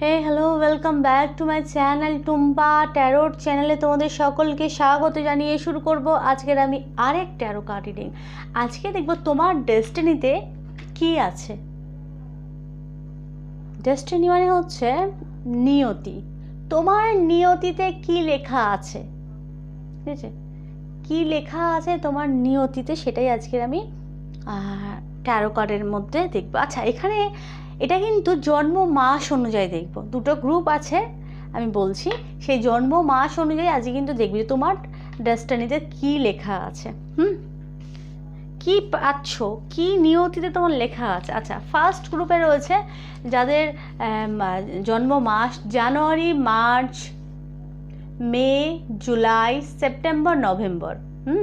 Hey hello welcome back to my channel Tumpa tarot চ্যানেলে তোমাদের সকলকে স্বাগত জানিয়ে শুরু করব আজকের আমি আরেক ট্যারো কার্ড রিডিং আজকে দেখব তোমার ডেস্টিনিতে কি আছে? ডেস্টিনি মানে হচ্ছে নিয়তি। তোমার নিয়তিতে কি লেখা আছে? ঠিক আছে? কী লেখা আছে তোমার নিয়তিতে সেটাই আজকের আমি ট্যারো কার্ডের মধ্যে দেখব। আচ্ছা এখানে এটা কিন্তু জন্ম মাস অনুযায়ী দেখব। দুটো গ্রুপ আছে, আমি বলছি। সেই জন্ম মাস অনুযায়ী আজকে কিন্তু দেখবি যে তোমার ডেস্টানিতে কি লেখা আছে, হুম? কি পাচ্ছ, কি নিয়তিতে তোমার লেখা আছে। আচ্ছা ফার্স্ট গ্রুপে রয়েছে যাদের জন্ম মাস January, March, May, July, September, November, হুম?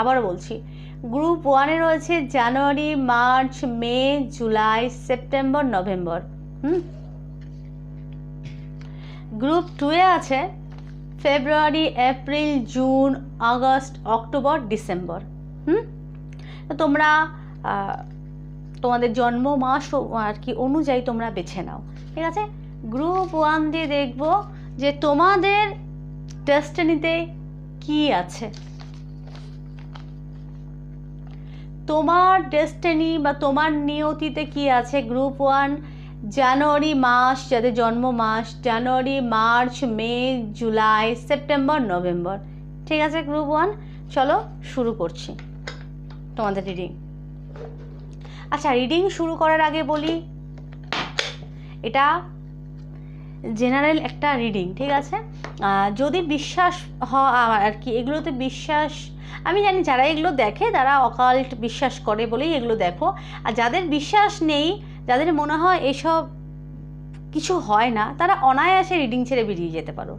আবারও বলছি গ্রুপ ওয়ানে রয়েছে January, March, May, July, September, November. হুম? গ্রুপ টুয়ে আছে February, April, June, August, October, December. হুম? তোমরা তোমাদের জন্ম মাস আর কি অনুযায়ী তোমরা বেছে নাও। ঠিক আছে? গ্রুপ ওয়ান দিয়ে দেখব যে তোমাদের ডেস্টিনিতে কি আছে। তোমার ডেস্টিনি বা তোমার নিয়তিতে কি আছে? গ্রুপ ওয়ান জানুয়ারি মাস যাদের জন্ম মাস January March May July September November ঠিক আছে গ্রুপ ওয়ান চলো শুরু করছি। তোমাদের রিডিং আচ্ছা রিডিং শুরু করার আগে বলি, এটা জেনারেল একটা রিডিং ঠিক আছে? যদি বিশ্বাস হয় আর কি, এগুলোতে বিশ্বাস আমি জানি যারা এগুলো দেখে তারা অকাল্ট বিশ্বাস করে বলেই এগুলো দেখো। আর যাদের বিশ্বাস নেই, যাদের মনে হয় এসব কিছু হয় না, তারা অনায়াসে রিডিং ছেড়ে বেরিয়ে যেতে পারো।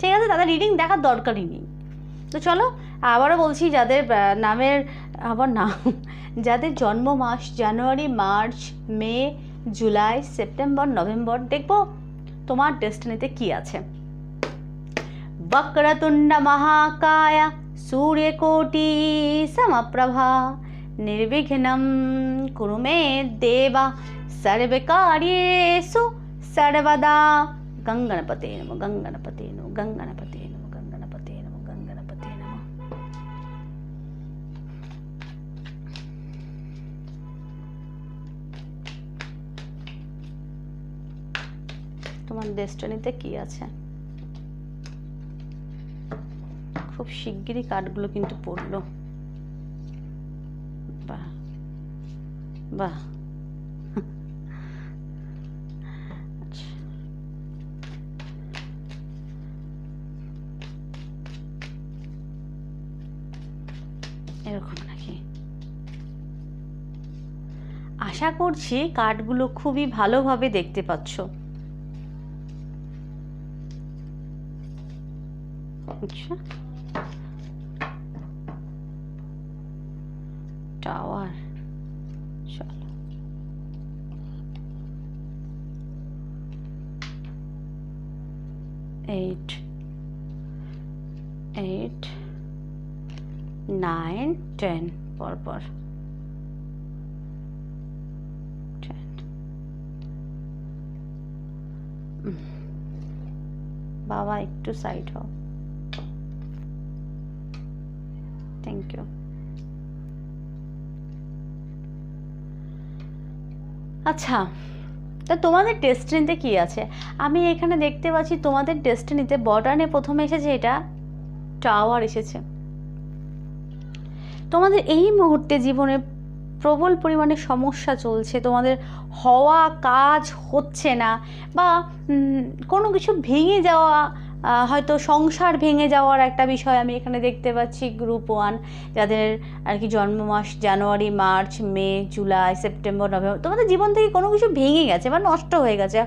ঠিক আছে? তাদের রিডিং দেখার দরকারই নেই। তো চলো, আবারও বলছি যাদের নামের, আবার নাম যাদের জন্ম মাস January, March, May, July, September, November, দেখব তোমার ডেস্টিনিতে কি আছে। বক্রতুণ্ড মহাকায়া सूर्यकोटि समप्रभा निर्विघ्नं कुरु मे देव सर्वकार्येषु सर्वदा गङ्गणपते नमो गङ्गणपते नमो गङ्गणपते नमो गङ्गणपते नमो गङ्गणपते नमः তোমার ডেস্টিনিতে কি আছে খুব শিগগিরই কাঠগুলো কিন্তু পড়ল। বাহ বাহ। আচ্ছা। এরকম নাকি? আশা করছি কাঠগুলো খুবই ভালোভাবে দেখতে পাচ্ছ। আচ্ছা। একটু সাইড হও থ্যাংক ইউ আচ্ছা তা তোমাদের ডেস্টিনিতে কি আছে? আমি এখানে দেখতে পাচ্ছি তোমাদের ডেস্টিনিতে বটানে প্রথমে এসেছে এটা টাওয়ার এসেছে। তোমাদের এই মুহূর্তে জীবনে প্রবল পরিমাণে সমস্যা চলছে, তোমাদের হওয়া কাজ হচ্ছে না, বা কোনো কিছু ভেঙে যাওয়া হয়তো সংসার ভেঙে যাওয়ার একটা বিষয় আমি এখানে দেখতে পাচ্ছি গ্রুপ ওয়ান যাদের আর কি জন্ম মাস January, March, May, July, September, November, তোমাদের জীবন থেকে কোনো কিছু ভেঙে গেছে বা নষ্ট হয়ে গেছে।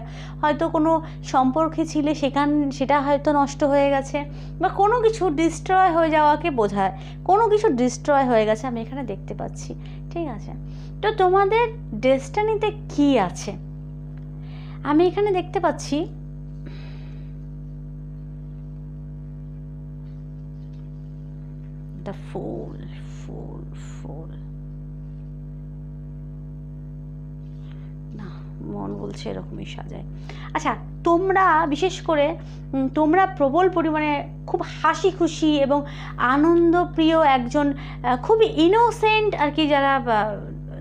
হয়তো কোনো সম্পর্কে ছিলে সেখান, সেটা হয়তো নষ্ট হয়ে গেছে বা কোনো কিছু ডিস্ট্রয় হয়ে যাওয়াকে বোঝায়। কোনো কিছু ডিস্ট্রয় হয়ে গেছে আমি এখানে দেখতে পাচ্ছি। ঠিক আছে? তো তোমাদের ডেস্টানিতে কি আছে? আমি এখানে দেখতে পাচ্ছি দ্য ফুল ফুল ফুল। না, মন বলছে এরকমই সাজায়। আচ্ছা তোমরা, বিশেষ করে তোমরা প্রবল পরিমাণে খুব হাসি খুশি এবং আনন্দপ্রিয় একজন খুবই ইনোসেন্ট আর কি যারা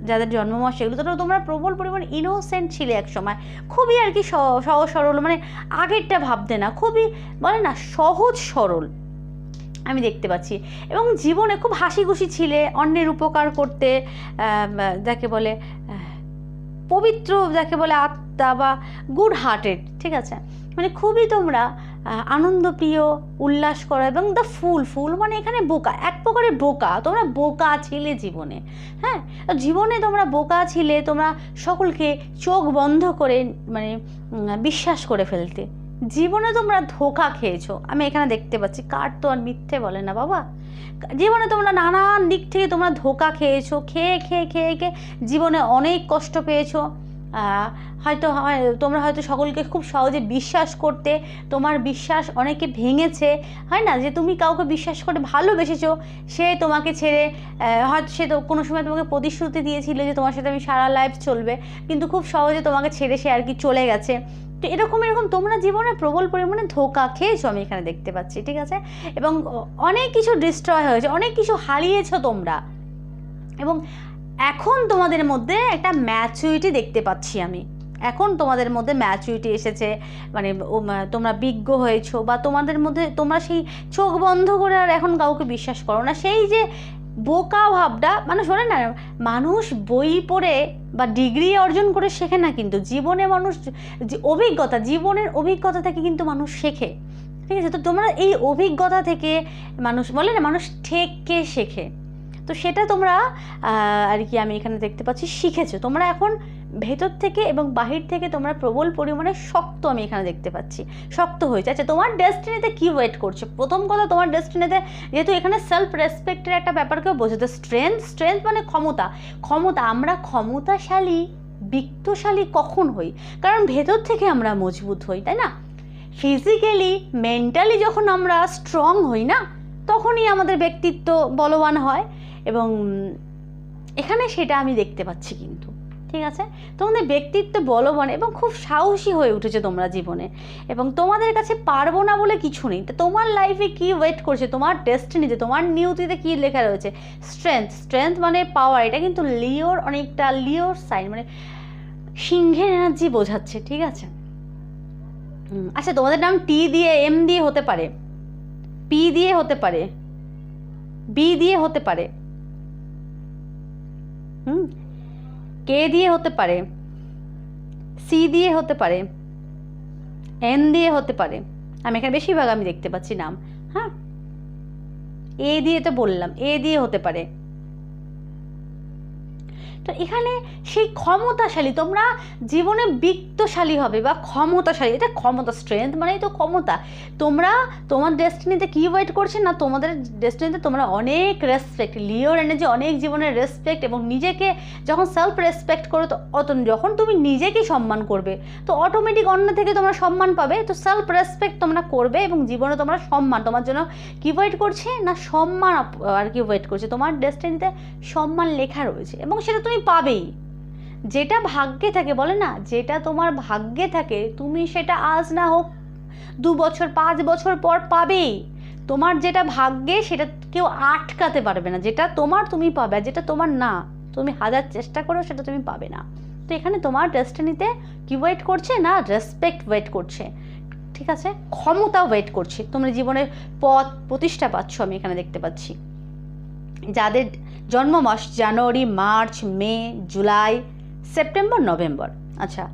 যাদের জন্মমাস সেগুলো তো তোমরা প্রবল পরিমাণে ইনোসেন্ট ছিলে এক সময়। খুবই আর কি সহজ সরল মানে আগেরটা ভাবতে না। খুবই, বলে না, সহজ সরল। আমি দেখতে পাচ্ছি। এবং জীবনে খুব হাসি খুশি ছিলে অন্যের উপকার করতে যাকে বলে পবিত্র যাকে বলে আত্মা বা গুড হার্টেড ঠিক আছে? মানে খুবই তোমরা আনন্দপ্রিয়, উল্লাস করা এবং দ্য ফুল ফুল মানে এখানে বোকা, এক প্রকারের বোকা, তোমরা বোকা ছিলে জীবনে হ্যাঁ? জীবনে তোমরা বোকা ছিলে, তোমরা সকলকে চোখ বন্ধ করে মানে বিশ্বাস করে ফেলতে। জীবনে তোমরা ধোকা খেয়েছো। আমি এখানে দেখতে পাচ্ছি, কার তো আর মিথ্যে বলে না বাবা। জীবনে তোমরা নানান দিক থেকে তোমরা ধোকা খেয়েছো, খেয়ে খেয়ে খেয়ে খেয়ে জীবনে অনেক কষ্ট পেয়েছ। হয়তো হয়, তোমরা হয়তো সকলকে খুব সহজে বিশ্বাস করতে, তোমার বিশ্বাস অনেকে ভেঙেছে। হয় না যে তুমি কাউকে বিশ্বাস করে ভালোবেসেছো, সে তোমাকে ছেড়ে হয়তো সে তো কোনো সময় তোমাকে প্রতিশ্রুতি দিয়েছিল যে তোমার সাথে আমি সারা লাইফ চলবে, কিন্তু খুব সহজে তোমাকে ছেড়ে সে আর কি চলে গেছে। তো এরকম এরকম তোমরা জীবনে প্রবল পরিমাণে ধোকা খেয়েছো আমি এখানে দেখতে পাচ্ছি, ঠিক আছে? এবং অনেক কিছু ডিস্ট্রয় হয়েছে, অনেক কিছু হারিয়েছো তোমরা। এবং এখন তোমাদের মধ্যে একটা ম্যাচুরিটি দেখতে পাচ্ছি আমি। এখন তোমাদের মধ্যে ম্যাচুরিটি এসেছে মানে তোমরা বিজ্ঞ হয়েছো বা তোমাদের মধ্যে তোমরা সেই চোখ বন্ধ করে আর এখন কাউকে বিশ্বাস করো না। সেই যে বোকা ভাবটা মানে শোনে না, মানুষ বই পড়ে বা ডিগ্রি অর্জন করে শেখে না কিন্তু। জীবনে মানুষ অভিজ্ঞতা, জীবনের অভিজ্ঞতা থেকে কিন্তু মানুষ শেখে। ঠিক আছে? তো তোমরা এই অভিজ্ঞতা থেকে মানুষ, বলে না, মানুষ ঠেকে শেখে। তো সেটা তোমরা আর কি আমি এখানে দেখতে পাচ্ছি, শিখেছো। তোমরা এখন ভেতর থেকে এবং বাহির থেকে তোমরা প্রবল পরিমাণে শক্ত আমি এখানে দেখতে পাচ্ছি। শক্ত হয়েছে। আচ্ছা তোমার ডেস্টিনিতে কি ওয়েট করছে? প্রথম কথা, তোমার ডেস্টিনিতে যেহেতু এখানে সেলফ রেসপেক্টের একটা ব্যাপারকেও বোঝাতে স্ট্রেংথ স্ট্রেংথ মানে ক্ষমতা। ক্ষমতা, আমরা ক্ষমতাশালী, বিত্তশালী কখন হই? কারণ ভেতর থেকে আমরা মজবুত হই, তাই না? ফিজিক্যালি মেন্টালি যখন আমরা স্ট্রং হই না, তখনই আমাদের ব্যক্তিত্ব বলবান হয়। এবং এখানে সেটা আমি দেখতে পাচ্ছি কিন্তু। ঠিক আছে? তোমাদের ব্যক্তিত্ব বলবান এবং খুব সাহসী হয়ে উঠেছে তোমরা জীবনে। এবং তোমাদের কাছে পারব না বলে কিছু নেই। তো তোমার লাইফে কি ওয়েট করছে? তোমার ডেস্টিনিতে তোমার নিউতিতে কি লেখা রয়েছে? স্ট্রেংথ স্ট্রেংথ মানে পাওয়ার এটা কিন্তু লিওর অনেকটা লিওর সাইন মানে সিংহের এনার্জি বোঝাচ্ছে, ঠিক আছে? আচ্ছা তোমাদের নাম টি দিয়ে এম দিয়ে হতে পারে। পি দিয়ে হতে পারে। বি দিয়ে হতে পারে। হুম কে দিয়ে হতে পারে সি দিয়ে হতে পারে এন দিয়ে হতে পারে। আমি এখানে বেশিরভাগ আমি দেখতে পাচ্ছি নাম হ্যাঁ? এ দিয়ে তো বললাম এ দিয়ে হতে পারে। তো এখানে সেই ক্ষমতাশালী, তোমরা জীবনে বিত্তশালী হবে বা ক্ষমতাশালী, এটা ক্ষমতা স্ট্রেংথ মানেই তো ক্ষমতা। তোমরা তোমার ডেস্টিনিতে কি ওয়েট করছে না তোমাদের ডেস্টিনিতে তোমরা অনেক রেসপেক্ট লিওর এনার্জি অনেক জীবনের রেসপেক্ট এবং নিজেকে যখন সেলফ রেসপেক্ট করো তো অত, যখন তুমি নিজেকে সম্মান করবে, তো অটোমেটিক অন্য থেকে তোমরা সম্মান পাবে, তো সেলফ রেসপেক্ট তোমরা করবে এবং জীবনে তোমরা সম্মান, তোমার জন্য কি ওয়েট করছে না সম্মান আর কি ওয়েট করছে? তোমার ডেস্টিনিতে সম্মান লেখা রয়েছে এবং সেটা তুমি পাবেই। যেটা ভাগ্যে থাকে, বলে না? যেটা তোমার ভাগ্যে থাকে, তুমি সেটা আজ না হোক দু বছর, পাঁচ বছর পর পাবেই। তোমার যেটা ভাগ্যে, সেটা কেউ আটকাতে পারবে না। যেটা তোমার, তুমি পাবে যেটা তোমার না। তুমি হাজার চেষ্টা করো সেটা তুমি পাবে না। তো এখানে তোমার ডেস্টিনিতে কি ওয়েট করছে? না রেসপেক্ট ওয়েট করছে। ঠিক আছে? ক্ষমতা ওয়েট করছে। তোমরা জীবনের পথ প্রতিষ্ঠা পাচ্ছ, আমি এখানে দেখতে পাচ্ছি। যাদের জন্ম মাস January, March, May, July, September, November. আচ্ছা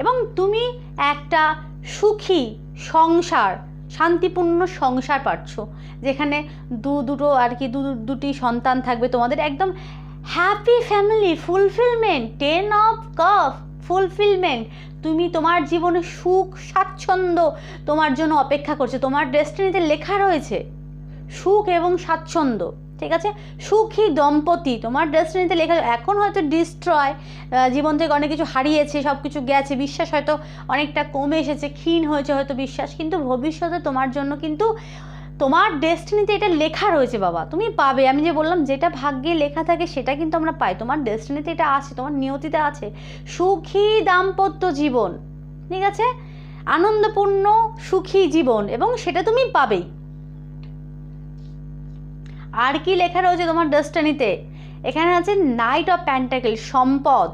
এবং তুমি একটা সুখী সংসার, শান্তিপূর্ণ সংসার পাচ্ছ, যেখানে দু দুটো আর কি দু দুটি সন্তান থাকবে তোমাদের একদম happy family fulfilment ten of cup fulfilment তুমি তোমার জীবনে সুখ, স্বাচ্ছন্দ্য তোমার জন্য অপেক্ষা করছে, তোমার ডেস্টিনিতে লেখা রয়েছে, সুখ এবং স্বাচ্ছন্দ্য। ঠিক আছে? সুখী দম্পতি, তোমার ডেস্টিনিতে লেখা এখন হয়তো ডিস্ট্রয় জীবন থেকে অনেক কিছু হারিয়েছে সব কিছু গেছে, বিশ্বাস হয়তো অনেকটা কমে এসেছে, ক্ষীণ হয়েছে হয়তো বিশ্বাস, কিন্তু ভবিষ্যতে তোমার জন্য কিন্তু তোমার ডেস্টিনিতে এটা লেখা রয়েছে বাবা, তুমি পাবে। আমি যে বললাম, যেটা ভাগ্যে লেখা থাকে সেটা কিন্তু আমরা পাই। তোমার ডেস্টিনিতে এটা আছে, তোমার নিয়তিতে আছে। সুখী দাম্পত্য জীবন, ঠিক আছে? আনন্দপূর্ণ, সুখী জীবন, এবং সেটা তুমি পাবেই। আর কি লেখা রয়েছে তোমার ডেস্টিনিতে এখানে আছে নাইট অফ প্যান্টাকেল সম্পদ।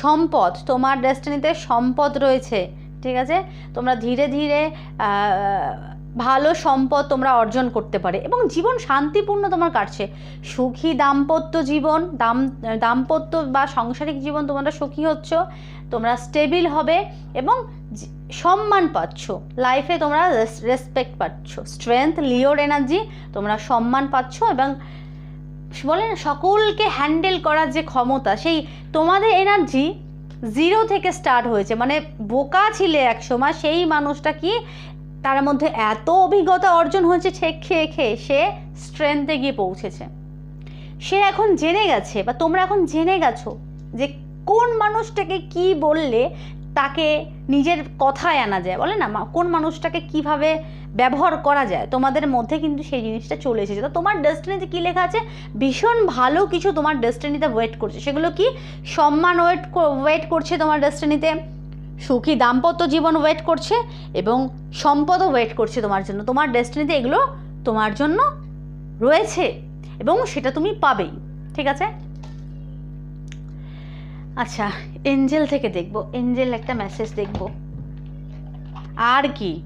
সম্পদ, তোমার ডেস্টিনিতে সম্পদ রয়েছে, ঠিক আছে? তোমরা ধীরে ধীরে ভালো সম্পদ তোমরা অর্জন করতে পারে এবং জীবন শান্তিপূর্ণ তোমার কাটছে। সুখী দাম্পত্য জীবন, দাম, দাম্পত্য বা সাংসারিক জীবন তোমরা সুখী হচ্ছ, তোমরা স্টেবিল হবে এবং সম্মান পাচ্ছ। লাইফে তোমরা রেসপেক্ট পাচ্ছ। স্ট্রেংথ লিওর এনার্জি তোমরা সম্মান পাচ্ছ এবং বলে না, সকলকে হ্যান্ডেল করার যে ক্ষমতা, সেই তোমাদের এনার্জি জিরো থেকে স্টার্ট হয়েছে। মানে বোকা ছিলে এক সময় সেই মানুষটা কি তার মধ্যে এত অভিজ্ঞতা অর্জন হয়েছে খেয়ে খেয়ে সে স্ট্রেংথে গিয়ে পৌঁছেছে। সে এখন জেনে গেছে বা তোমরা এখন জেনে গেছো যে কোন মানুষটাকে কি বললে তাকে নিজের কথায় আনা যায়। বলে না কোন মানুষটাকে কীভাবে ব্যবহার করা যায়? তোমাদের মধ্যে কিন্তু সেই জিনিসটা চলে এসেছে। তো তোমার ডেস্টিনিতে কী লেখা আছে? ভীষণ ভালো কিছু তোমার ডেস্টিনিতে ওয়েট করছে। সেগুলো কি? সম্মান ওয়েট ওয়েট করছে তোমার ডেস্টিনিতে সুখী দাম্পত্য জীবন ওয়েট করছে এবং সম্পদও ওয়েট করছে তোমার জন্য। তোমার ডেস্টিনিতে এগুলো তোমার জন্য রয়েছে এবং সেটা তুমি পাবেই। ঠিক আছে? আচ্ছা এঞ্জেল থেকে দেখব। এঞ্জেল একটা মেসেজ দেখব। আর কি?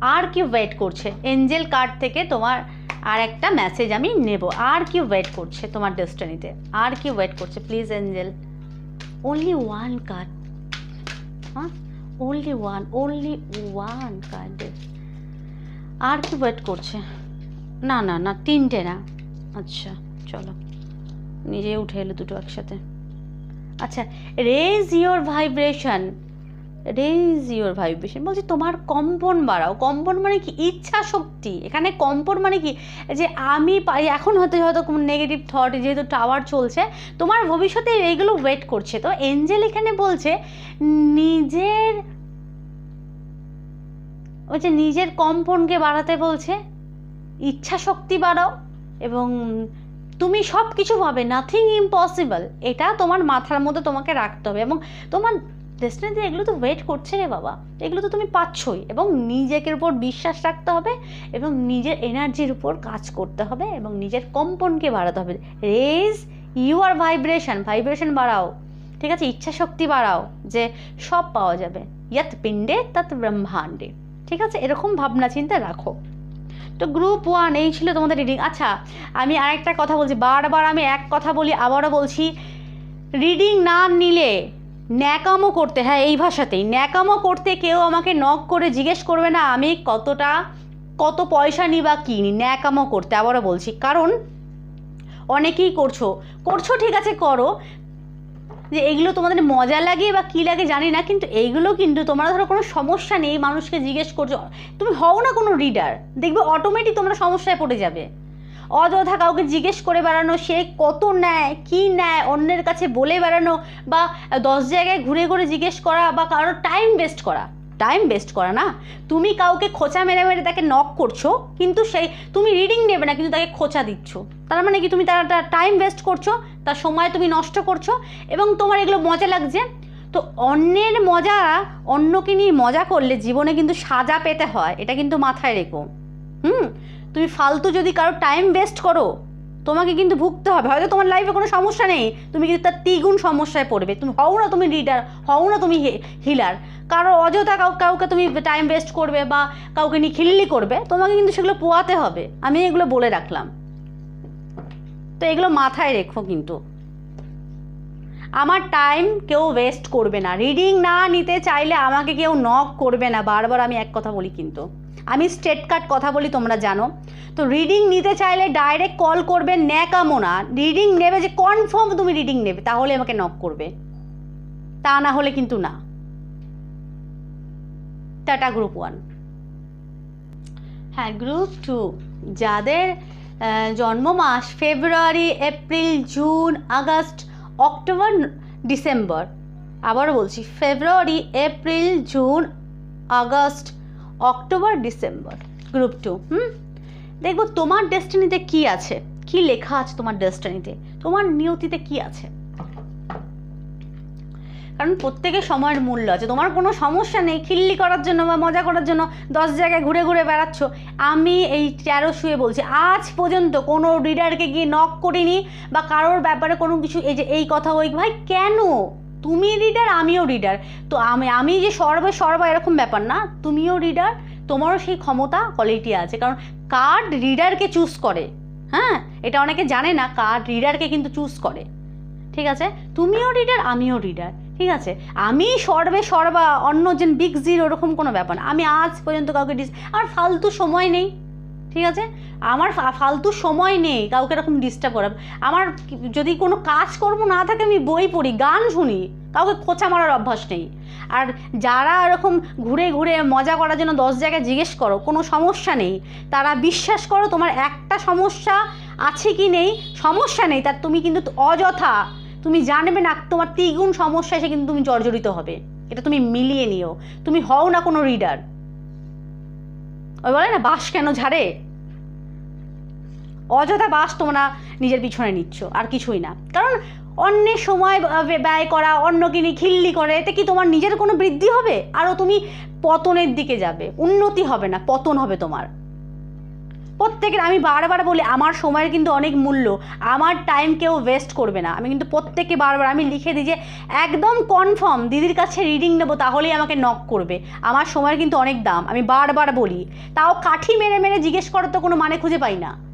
আর কি ওয়েট করছে? এঞ্জেল কার্ড থেকে তোমার আর একটা মেসেজ আমি নেব। আর কি ওয়েট করছে তোমার ডেস্টিনিতে আর কি ওয়েট করছে? Please angel only one card only one only one card আর কি ওয়েট করছে? না না না, তিনটে না। আচ্ছা। চলো। নিজে উঠে এলো দুটো একসাথে। আচ্ছা raise your vibration raise your vibration বলছি তোমার কম্পন বাড়াও। কম্পন মানে কি? ইচ্ছা শক্তি। এখানে কম্পন মানে কি? যে আমি পারি, এখন হয়তো হয়তো কোনো নেগেটিভ থট যেহেতু টাওয়ার চলছে, তোমার ভবিষ্যতে এইগুলো ওয়েট করছে। তো এঞ্জেল এখানে বলছে, নিজের যে নিজের কম্পনকে বাড়াতে বলছে, ইচ্ছা শক্তি বাড়াও এবং তুমি সব কিছু পাবে নাথিং ইম্পসিবল এটা তোমার মাথার মধ্যে তোমাকে রাখতে হবে এবং তোমার ডেস্টিনিতে এগুলো তো ওয়েট করছে রে বাবা। এগুলো তো তুমি পাচ্ছই এবং নিজেকের উপর বিশ্বাস রাখতে হবে এবং নিজের এনার্জির উপর কাজ করতে হবে এবং নিজের কম্পনকে বাড়াতে হবে। রেজ ইউর ভাইব্রেশন ভাইব্রেশন বাড়াও। ঠিক আছে? ইচ্ছা শক্তি বাড়াও যে সব পাওয়া যাবে। ইয়াত পিণ্ডে তৎ ব্রহ্মাণ্ডে ঠিক আছে? এরকম ভাবনা চিন্তা রাখো। তো গ্রুপ ওয়ান এই ছিল তোমাদের রিডিং আচ্ছা আমি আরেকটা কথা বলছি, বারবার আমি এক কথা বলি, আবারও বলছি রিডিং না নিলে ন্যাকামো করতে হ্যাঁ এই ভাষাতেই, ন্যাকামো করতে কেউ আমাকে নক করে জিজ্ঞেস করবে না, আমি কতটা, কত পয়সা নিই বা কী ন্যাকামো করতে, আবারও বলছি। কারণ, অনেকেই করছ। করছ ঠিক আছে, করো যে এইগুলো তোমাদের মজা লাগে বা কী লাগে জানি না, কিন্তু এইগুলো কিন্তু তোমরা ধরো কোনো সমস্যা নেই, মানুষকে জিজ্ঞেস করছ। তুমি হও না কোনো রিডার দেখবে অটোমেটিক তোমরা সমস্যায় পড়ে যাবে। অযথা কাউকে জিজ্ঞেস করে বেড়ানো, সে কত নেয়, কি নেয়, অন্যের কাছে বলে বেড়ানো, বা দশ জায়গায় ঘুরে ঘুরে জিজ্ঞেস করা, বা কারোর টাইম ওয়েস্ট করা। টাইম ওয়েস্ট করা না। তুমি কাউকে খোঁচা মেরে মেরে তাকে নক করছ, কিন্তু সেই, তুমি রিডিং নেবে না, কিন্তু তাকে খোঁচা দিচ্ছ। তার মানে কি? তুমি তার টাইম ওয়েস্ট করছ, তার সময় তুমি নষ্ট করছ, এবং তোমার এগুলো মজা লাগছে। তো অন্যের মজা, অন্যকে নিয়ে মজা করলে জীবনে কিন্তু সাজা পেতে হয়, এটা কিন্তু মাথায় রেখো। হুম? তুমি ফালতু যদি কারও টাইম ওয়েস্ট করো তোমাকে কিন্তু ভুগতে হবে। হয়তো তোমার লাইফে কোনো সমস্যা নেই। তুমি কিন্তু তার দ্বিগুণ সমস্যায় পড়বে। তুমি হও না তুমি রিডার হও না তুমি হিলার কারও অযথা কাউ, কাউকে তুমি টাইম ওয়েস্ট করবে বা কাউকে নিয়ে খিল্লি করবে, তোমাকে কিন্তু সেগুলো পোয়াতে হবে। আমি এগুলো বলে রাখলাম। তো এগুলো মাথায় রেখো কিন্তু। আমার টাইম কেউ ওয়েস্ট করবে না। রিডিং না নিতে চাইলে আমাকে কেউ নক করবে না। বারবার আমি এক কথা বলি কিন্তু। আমি স্টেট কাট কথা বলি, তোমরা জানো। তো রিডিং নিতে চাইলে ডাইরেক্ট কল করবে ন্যাকামো না রিডিং নেবে যে কনফার্ম তুমি রিডিং নেবে, তাহলে আমাকে নক করবে। তা না হলে কিন্তু না। টাটা গ্রুপ ওয়ান হ্যাঁ গ্রুপ টু যাদের জন্ম মাস February April June August October December আবারও বলছি February April June August October, December group two হুম? দেখব তোমার ডেস্টিনিতে কি আছে? কি লেখা আছে তোমার ডেস্টিনিতে তোমার নিয়তিতে কি আছে? কারণ প্রত্যেকের সময়ের মূল্য আছে। তোমার কোনো সমস্যা নেই। খিল্লি করার জন্য বা মজা করার জন্য দশ জায়গায় ঘুরে ঘুরে বেড়াচ্ছ। আমি এই তেরো শুয়ে বলছি, আজ পর্যন্ত কোনো রিডারকে গিয়ে নক করিনি বা কারোর ব্যাপারে কোনো কিছু, এই যে এই কথা ওই ভাই, কেন? তুমি রিডার আমিও রিডার তো আমি আমি যে সর্বে, সর্বা এরকম ব্যাপার না, তুমিও রিডার তোমারও সেই ক্ষমতা কোয়ালিটি আছে। কারণ কার্ড রিডারকে চুজ করে হ্যাঁ? এটা অনেকে জানে না কার্ড রিডারকে কিন্তু চুজ করে। ঠিক আছে? তুমিও রিডার আমিও রিডার ঠিক আছে? আমি সর্বে, সর্বা, অন্য যে বিগ জির ওরকম কোনো ব্যাপার না। আমি আজ পর্যন্ত কাউকে ডিস আর ফালতু সময় নেই। ঠিক আছে? আমার ফালতু সময় নেই কাউকে এরকম ডিস্টার্ব করার। আমার যদি কোনো কাজ কর্ম না থাকে আমি বই পড়ি, গান শুনি, কাউকে খোঁচা মারার অভ্যাস নেই। আর যারা এরকম ঘুরে ঘুরে মজা করার জন্য দশ জায়গায় জিজ্ঞেস করো, কোনো সমস্যা নেই। তারা বিশ্বাস করো তোমার একটা সমস্যা আছে কি নেই? সমস্যা নেই, তার তুমি কিন্তু অযথা। তুমি জানবে না তোমার দ্বিগুণ সমস্যা এসে কিন্তু তুমি জর্জরিত হবে। এটা তুমি মিলিয়ে নিও। তুমি হও না কোনো রিডার ওই বলে না বাস কেন ঝাড়ে? অযথা বাস তোমরা নিজের পিছনে নিচ্ছ, আর কিছুই না। কারণ অন্যের সময় ব্যয় করা অন্য নিয়ে খিল্লি করে, এতে কি তোমার নিজের কোনো বৃদ্ধি হবে? আরও তুমি পতনের দিকে যাবে, উন্নতি হবে না, পতন হবে তোমার। প্রত্যেকের, আমি বারবার বলি, আমার সময়ের কিন্তু অনেক মূল্য। আমার টাইম কেউ ওয়েস্ট করবে না। আমি কিন্তু প্রত্যেককে বারবার আমি লিখে দিই যে, একদম কনফার্ম দিদির কাছে রিডিং নেব, তাহলেই আমাকে নক করবে। আমার সময়ের কিন্তু অনেক দাম। আমি বারবার বলি। তাও কাঠি মেরে মেরে জিজ্ঞেস করার তো কোনো মানে খুঁজে পাই না।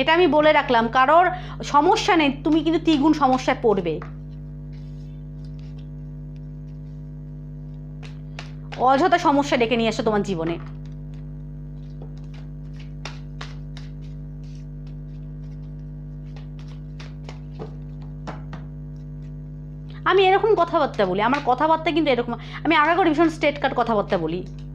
এটা আমি বলে রাখলাম। কারোর সমস্যা নেই, তুমি কিন্তু দ্বিগুণ সমস্যায় পড়বে। অযথা সমস্যা ডেকে নিয়ে আসো তোমার জীবনে। আমি এরকম কথাবার্তা বলি, আমার কথাবার্তা কিন্তু এরকম, আমি আগা করে ভীষণ স্টেট কাট কথাবার্তা বলি।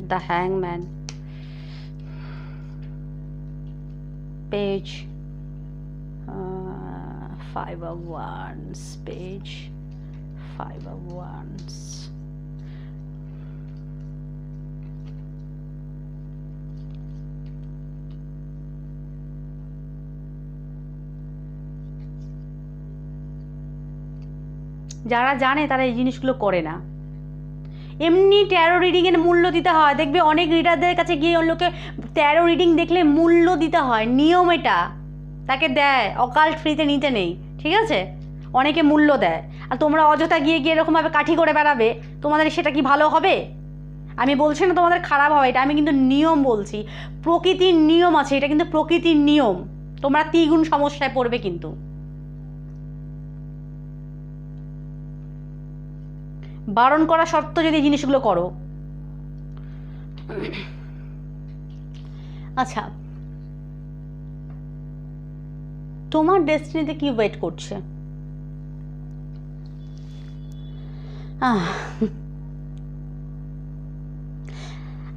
The hangman. Page uh, five of ones, page five of ones. যারা জানে তারা এই জিনিসগুলো করে না। এমনি ট্যারো রিডিংয়ের মূল্য দিতে হয়। দেখবে অনেক রিডারদের কাছে গিয়ে লোকে ট্যারো রিডিং দেখলে মূল্য দিতে হয়। নিয়ম এটা। তাকে দেয়। অকাল ফ্রিতে নিতে নেই। ঠিক আছে? অনেকে মূল্য দেয়। আর তোমরা অযথা গিয়ে গিয়ে এরকমভাবে কাঠি করে বেড়াবে। তোমাদের সেটা কি ভালো হবে? আমি বলছি না তোমাদের খারাপ হবে। এটা আমি কিন্তু নিয়ম বলছি। প্রকৃতির নিয়ম আছে। এটা কিন্তু প্রকৃতির নিয়ম। তোমরা তিগুণ সমস্যায় পড়বে কিন্তু। বারণ করা সত্ত্বেও যদি জিনিসগুলো করো। আচ্ছা। তোমার ডেস্টিনিতে কি ওয়েট করছে?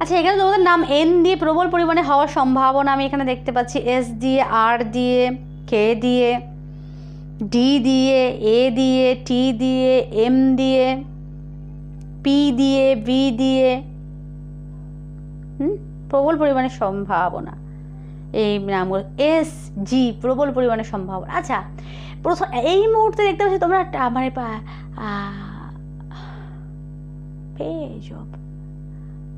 আচ্ছা এখানে তোমাদের নাম এন দিয়ে প্রবল পরিমাণে হওয়ার সম্ভাবনা আমি এখানে দেখতে পাচ্ছি। এস দিয়ে আর দিয়ে কে দিয়ে ডি দিয়ে এ দিয়ে টি দিয়ে এম দিয়ে। পি দিয়ে বি দিয়ে। প্রবল পরিমাণে সম্ভাবনা। এই নামগুলো এস জি প্রবল পরিমাণে সম্ভাবনা। আচ্ছা প্রথম, এই মুহূর্তে দেখতে পাচ্ছি তোমরা মানে page of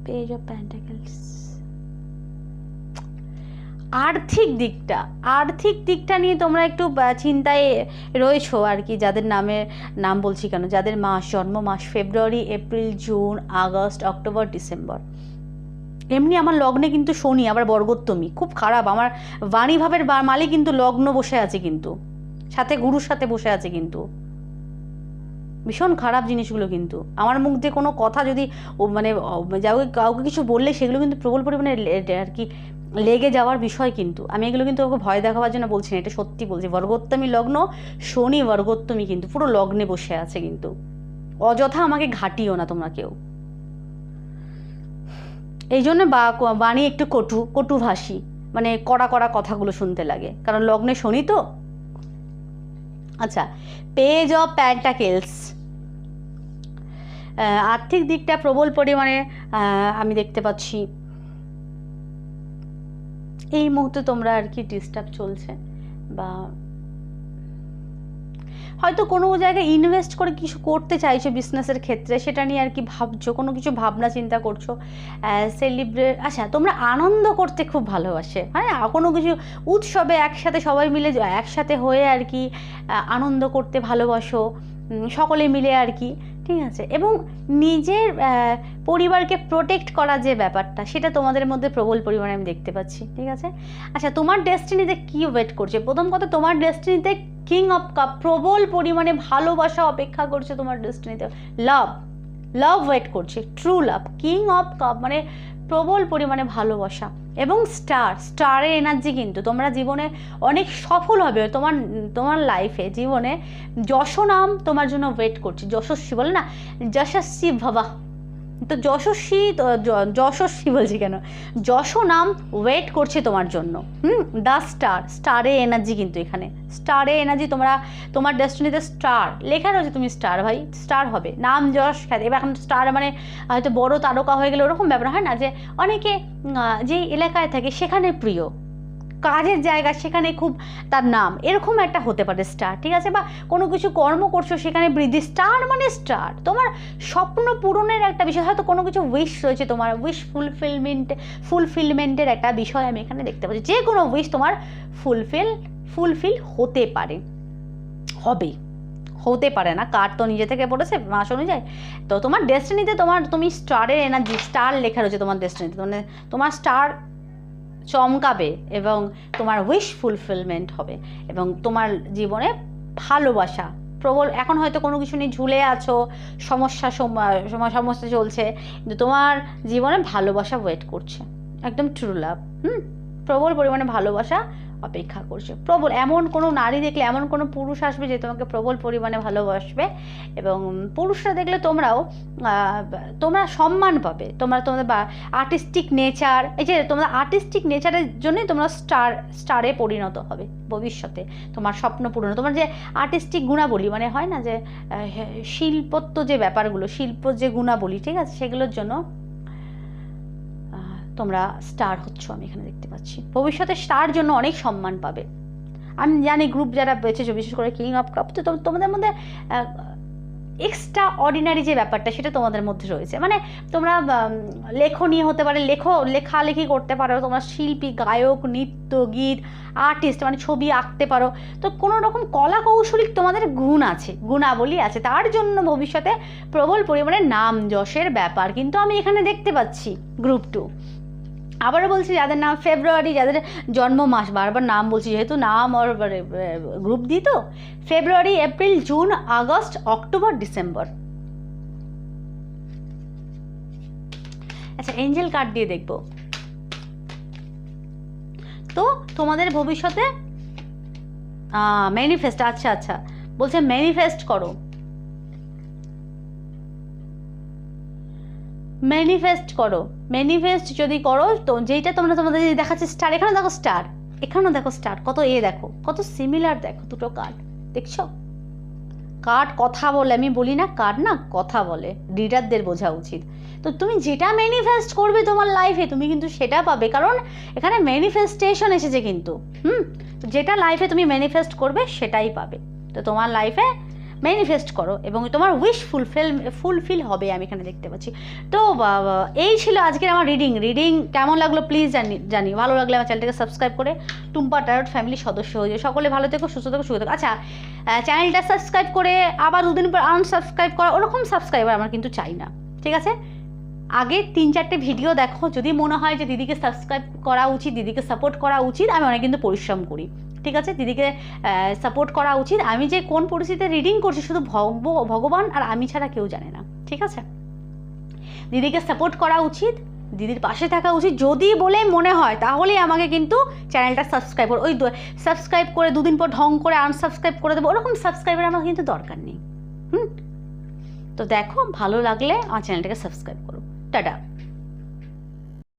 page of pentacles আর্থিক দিকটা আর্থিক দিকটা নিয়ে তোমরা একটু চিন্তায় রয়েছো আর কি, যাদের নামের নাম বলছি কেন? যাদের মাস, জন্ম মাস, February, April, June, August, October, December. এমনি আমার লগ্নে কিন্তু শনি, আবার বর্গোত্তমী, খুব খারাপ। আমার বাণীভাবের মালে কিন্তু লগ্ন বসে আছে কিন্তু, সাথে গুরুর সাথে বসে আছে কিন্তু। ভীষণ খারাপ জিনিসগুলো কিন্তু। আমার মুখ দিয়ে কোনো কথা যদি মানে যাও, কাউকে কিছু বললে সেগুলো কিন্তু প্রবল পরিমাণে আর কি লেগে যাওয়ার বিষয় কিন্তু। আমি এগুলো কিন্তু ওকে ভয় দেখাবার জন্য বলছি না, এটা সত্যি বলছি। বর্গোত্তমী লগ্ন, শনি বর্গোত্তমী কিন্তু, পুরো লগ্নে বসে আছে কিন্তু। অযথা আমাকে ঘাটিও না তোমরা কেউ। এই জন্য বা, বাণী একটু কটু কটু কটুভাষী মানে কড়া কড়া কথাগুলো শুনতে লাগে। কারণ লগ্নে শনি তো। আচ্ছা পেজ অফ প্যান্টাকেলস আর্থিক দিকটা প্রবল পরিমাণে আমি দেখতে পাচ্ছি। এই মুহূর্তে তোমরা আর কি ডিস্টার্ব চলছে? বা হয়তো কোনো জায়গায় ইনভেস্ট করে কিছু করতে চাইছো বিজনেসের ক্ষেত্রে, সেটা নিয়ে আর কি ভাবছ? কোনো কিছু ভাবনা চিন্তা করছ? সেলিব্রেট আচ্ছা তোমরা আনন্দ করতে খুব ভালোবাসে। হ্যাঁ কোনো কিছু উৎসবে একসাথে সবাই মিলে একসাথে হয়ে আর কি আনন্দ করতে ভালোবাসো। সকলে মিলে আর কি ঠিক আছে। এবং নিজের পরিবারকে প্রোটেক্ট করা যে ব্যাপারটা, সেটা তোমাদের মধ্যে প্রবল পরিমাণে আমি দেখতে পাচ্ছি, ঠিক আছে? আচ্ছা তোমার ডেস্টিনিতে কি ওয়েট করছে? প্রথম কথা, তোমার ডেস্টিনিতে কিং অফ কাপ প্রবল পরিমাণে ভালোবাসা অপেক্ষা করছে তোমার ডেস্টিনিতে লাভ লাভ ওয়েট করছে true love king of cup মানে প্রবল পরিমাণে ভালোবাসা এবং স্টার স্টারের এনার্জি কিন্তু তোমরা জীবনে অনেক সফল হবে। তোমার তোমার লাইফে জীবনে যশ নাম তোমার জন্য ওয়েট করছে। যশস্বী বলে না, যশস্বী বাবা তো যশস্বী যশস্বী বলছি কেন? যশ নাম ওয়েট করছে তোমার জন্য। হুম? দ্য স্টার স্টারে এনার্জি কিন্তু এখানে। স্টারে এনার্জি তোমরা, তোমার ডেস্টিনিতে স্টার লেখা রয়েছে তুমি স্টার ভাই স্টার হবে। নাম যশ, খ্যাতি। এবার এখন স্টার মানে হয়তো বড় তারকা হয়ে গেলে ওরকম ব্যাপার হয় না যে, অনেকে যেই এলাকায় থাকে সেখানে প্রিয়। কাজের জায়গা, সেখানে খুব তার নাম। এরকম একটা হতে পারে স্টার ঠিক আছে? বা কোনো কিছু কর্ম করছ, সেখানে বৃদ্ধি স্টার মানে স্টার তোমার স্বপ্ন পূরণের একটা বিষয়, হয়তো কোনো কিছু উইশ রয়েছে তোমার উইশ ফুলফিলমেন্ট ফুলফিলমেন্টের একটা বিষয় আমি এখানে দেখতে পাচ্ছি। যে কোনো উইশ তোমার ফুলফিল ফুলফিল হতে পারে। হবে হতে পারে না। কার তো নিজে থেকে পড়েছে মাস অনুযায়ী। তো তোমার ডেস্টিনিতে তোমার, তুমি স্টারের এনার্জি স্টার লেখা রয়েছে তোমার ডেস্টিনিতে মানে তোমার স্টার চমকাবে এবং তোমার উইশ ফুলফিলমেন্ট হবে এবং তোমার জীবনে ভালোবাসা, প্রবল, এখন হয়তো কোনো কিছু নিয়ে ঝুলে আছো, সমস্যা সমস্যা চলছে, কিন্তু তোমার জীবনে ভালোবাসা ওয়েট করছে। একদম ট্রু লাভ হুম? প্রবল পরিমাণে ভালোবাসা অপেক্ষা করছে। প্রবল, এমন কোনো নারী দেখলে এমন কোনো পুরুষ আসবে যে তোমাকে প্রবল পরিমাণে ভালোবাসবে এবং পুরুষরা দেখলে তোমরাও তোমরা সম্মান পাবে। তোমরা তোমাদের বা আর্টিস্টিক নেচার এই যে তোমরা আর্টিস্টিক নেচারের জন্যই তোমরা স্টার স্টারে পরিণত হবে ভবিষ্যতে। তোমার স্বপ্ন পূরণ, তোমার যে আর্টিস্টিক গুণাবলী মানে হয় না যে শিল্পত্ব যে ব্যাপারগুলো, শিল্প যে গুণাবলী, ঠিক আছে? সেগুলোর জন্য তোমরা স্টার হচ্ছ আমি এখানে দেখতে পাচ্ছি। ভবিষ্যতে স্টার জন্য অনেক সম্মান পাবে। আমি জানি গ্রুপ যারা বেঁচেছো বিশেষ করে কিং অফ কাপ তো তোমাদের মধ্যে এক্সট্রা অর্ডিনারি যে ব্যাপারটা সেটা তোমাদের মধ্যে রয়েছে। মানে তোমরা উম, লেখনী হতে পারে লেখো লেখালেখি করতে পারো তোমরা শিল্পী গায়ক নৃত্য গীত আর্টিস্ট মানে ছবি আঁকতে পারো। তো কোনো রকম কলা কৌশলিক তোমাদের গুণ আছে গুণাবলী আছে। তার জন্য ভবিষ্যতে প্রবল পরিমাণে নাম যশের ব্যাপার। কিন্তু আমি এখানে দেখতে পাচ্ছি গ্রুপ টু আবারও বলছি, যাদের নাম ফেব্রুয়ারি যাদের জন্ম মাস, বারবার নাম বলছি, যেহেতু নাম আর গ্রুপ দিই তো February April June August October December আচ্ছা এঞ্জেল কার্ড দিয়ে দেখব। তো তোমাদের ভবিষ্যতে ম্যানিফেস্ট আচ্ছা আচ্ছা বলছে ম্যানিফেস্ট করো। ম্যানিফেস্ট করো। ম্যানিফেস্ট যদি করো, তো যেইটা তোমরা তোমাদের দেখাচ্ছে স্টার এখানে দেখো স্টার এখানেও দেখো স্টার কত এ দেখো, কত সিমিলার দেখো দুটো কার্ড দেখছ? কার্ড কথা বলে, আমি বলি না কার্ড না, কথা বলে রিডারদের বোঝা উচিত। তো তুমি যেটা ম্যানিফেস্ট করবে তোমার লাইফে তুমি কিন্তু সেটা পাবে, কারণ এখানে ম্যানিফেস্টেশন এসেছে কিন্তু, হুম? যেটা লাইফে তুমি ম্যানিফেস্ট করবে, সেটাই পাবে। তো তোমার লাইফে ম্যানিফেস্ট করো এবং তোমার উইশ ফুলফিল ফুলফিল হবে, আমি এখানে দেখতে পাচ্ছি। তো এই ছিল আজকের আমার রিডিং রিডিং কেমন লাগল প্লিজ জানি জানি। ভালো লাগলে আমার চ্যানেলটাকে সাবস্ক্রাইব করে টুম্পা টারট ফ্যামিলির সদস্য হয়ে যাও। সকলে ভালো থেকো, সুস্থ থেকো, সুখ থেকো। আচ্ছা চ্যানেলটা সাবস্ক্রাইব করে আবার দুদিন পর আনসাবস্ক্রাইব করা, ওরকম সাবস্ক্রাইবার আমার কিন্তু চাই না। ঠিক আছে? আগে তিন চারটে ভিডিও দেখো, যদি মনে হয় যে দিদিকে সাবস্ক্রাইব করা উচিত, দিদিকে সাপোর্ট করা উচিত, আমি অনেক কিন্তু পরিশ্রম করি। ঠিক আছে, দিদিকে সাপোর্ট করা উচিত। আমি যে কোন পরিস্থিতিতে রিডিং করছি শুধু ভগ- ভগবান আর আমি ছাড়া কেউ জানে না, ঠিক আছে? দিদিকে সাপোর্ট করা উচিত, দিদির পাশে থাকা উচিত। যদি বলে মনে হয় তাহলেই আমাকে কিন্তু চ্যানেলটা সাবস্ক্রাইব করো। ওই সাবস্ক্রাইব করে দুদিন পর ঢং করে আনসাবস্ক্রাইব করে দেবো। ওরকম সাবস্ক্রাইবার আমার কিন্তু দরকার নেই। হুম? তো দেখো, ভালো লাগলে আমার চ্যানেলটাকে সাবস্ক্রাইব করো। টাটা।